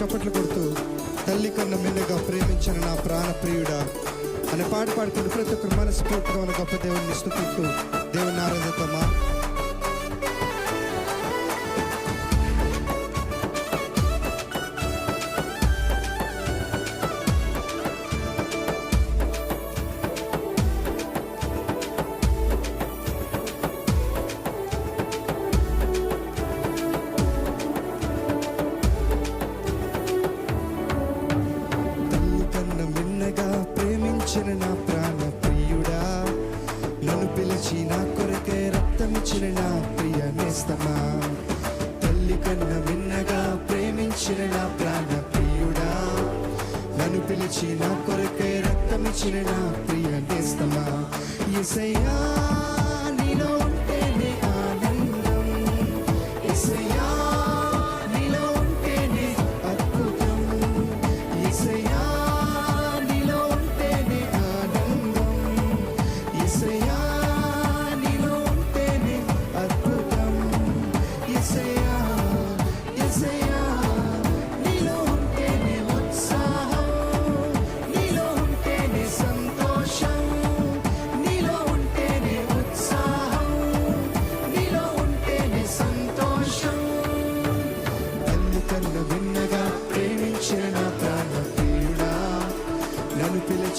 చప్పట్లు కొడుతూ తల్లి కన్న మిన్నగా ప్రేమించిన నా ప్రాణ ప్రియుడా అనే పాట పాడుకుంటూ ప్రతి ఒక్కరు మనస్ఫూర్తిగా ఉన్న గొప్ప దేవుణ్ణి స్థుతిస్తూ దేవుని ఆరాధిద్దామా పిలిచిన నా ప్రాణ ప్రియుడా నన్ను పిలిచి నా కొరకే రక్తమిచ్చిన నా ప్రియ దేస్తమా ఎసయ్యా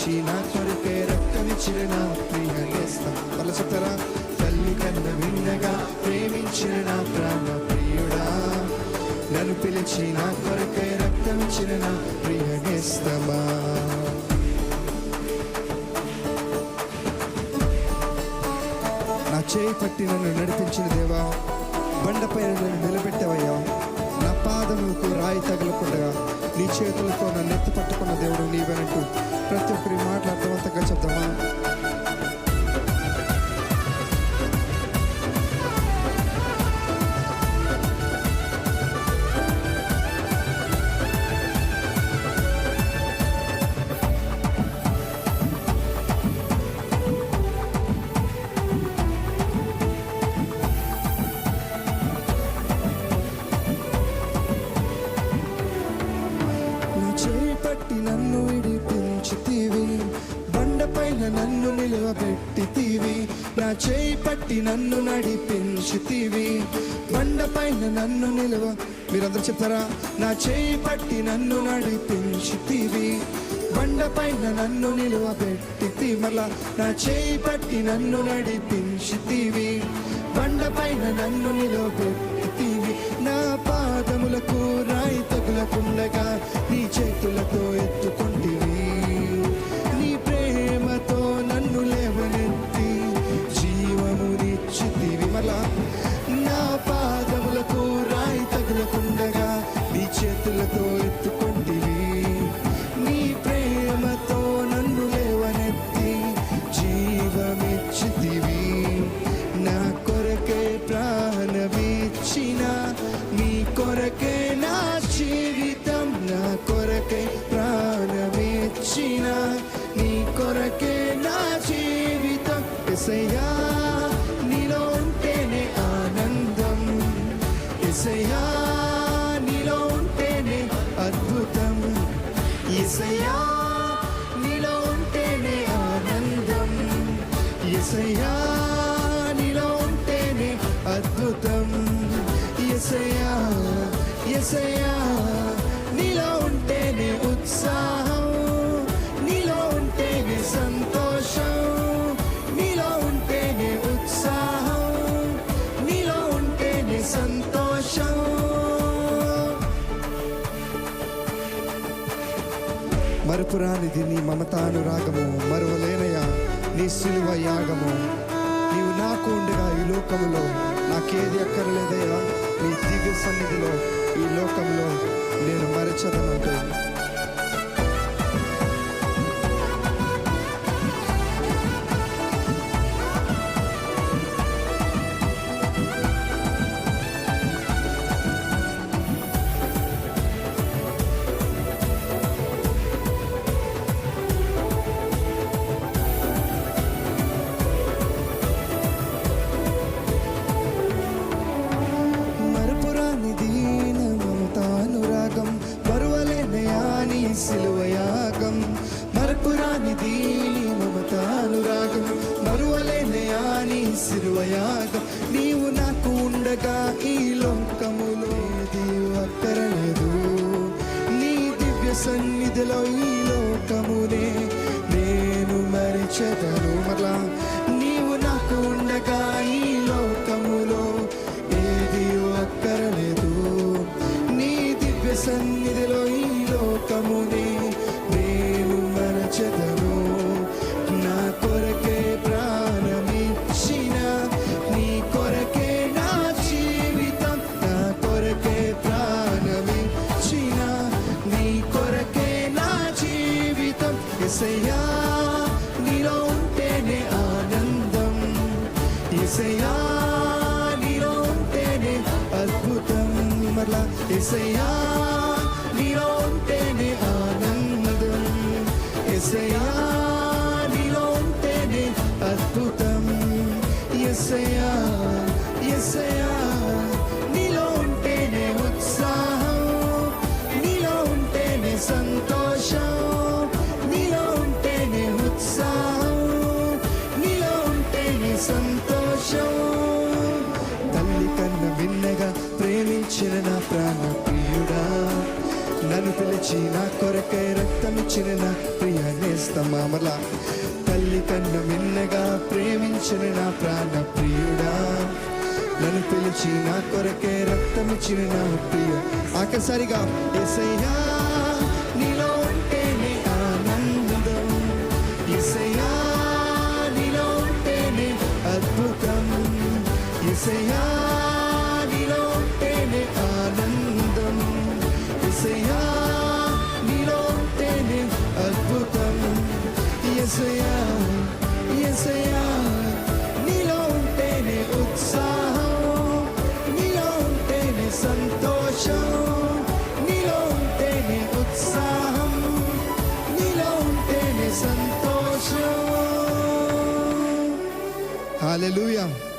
నన్ను పిలిచి నా కొరకే రక్తమిచ్చిన నా ప్రియ ఎస్తా వల్ల చెప్తారా తల్లి కన్న విన్నగా ప్రేమించిన నా ప్రాణ ప్రియుడా. నన్ను పిలిచి నా కొరకే రక్తమిచ్చిన నా ప్రియ నేస్తమా నా చేయి పట్టి నన్ను నడిపించిన దేవా బండపై నన్ను నిలబెట్టవయ్యా. పాదములకు రాయి తగలకుండా నీ చేతులతో నన్ను ఎత్తి పట్టుకున్న దేవుడు నీవెనంటూ ప్రతి ఒక్కరి మాటలు అర్థవంతంగా చెప్తామా నన్ను నా చేయి పట్టి నన్ను నడిపించితివి. బండపైన నన్ను నిలవ. మీరందరూ చెప్తారా? నా చేయి పట్టి నన్ను నడిపించితివి. బండపైన నన్ను నిలవబెట్టితి మళ్ళా నా చేయి పట్టి నన్ను నడిపించితివి. బండపైన నన్ను నిలవబెట్టితివి నా పాదములకు ఎసయ్యా నీలో ఉంటేనే ఆనందం. ఎసయ్యా నీలో ఉంటేనే అద్భుతం. ఎసయ్యా నీలో ఉంటేనే ఆనందం. ఎసయ్యా నీలో ఉంటేనే అద్భుతం. ఎసయ్యా ఎసయ్యా. మరుపురానిది నీ మమతానురాగము మరువలేనయా నీ సిలువ యాగము. నీవు నాకు ఉండగా ఈ లోకములో నాకేది అక్కర్లేదయ్యా నీ దివ్య సన్నిధిలో ఈ లోకంలో నేను మరచదనంటూ మరపురానిది నీ మమతానురాగం మరువలేనయా నీ సిలువయాగం నీవు నాకు ఉండగా ఈ లోకములోది అక్కరలేదు. నీ దివ్య సన్నిధిలో ఈ లోకమునే నేను మరిచెదను. ఎసయ్యా నీలో ఉంటేనే ఆనందం. ఎసయ్యా నీలో ఉంటేనే అద్భుతం. మరలా ఎసయ్యా నీలో ఉంటేనే ఆనందం. ఎసయ్యా నీలో ఉంటేనే అద్భుతం. ఎసయ్యా ఎసయ్యా నీలో ఉంటేనే ఉత్సాహం. నీలో ఉంటేనే సంతోషం ప్రేమించిన నా ప్రాణ ప్రియుడా నన్ను పిలిచి నా కొరకై రక్తమిచ్చిన నా ప్రియ నేస్తమామల తల్లి కన్న మిన్నగా ప్రేమించిన నా ప్రాణ ప్రియుడా నన్ను పిలిచి నా కొరకే రక్తమిచ్చిన నా ప్రియ. ఆఖరిసారిగా ఎసయ్యా ఉంటేనే సంతోషం హల్లెలూయా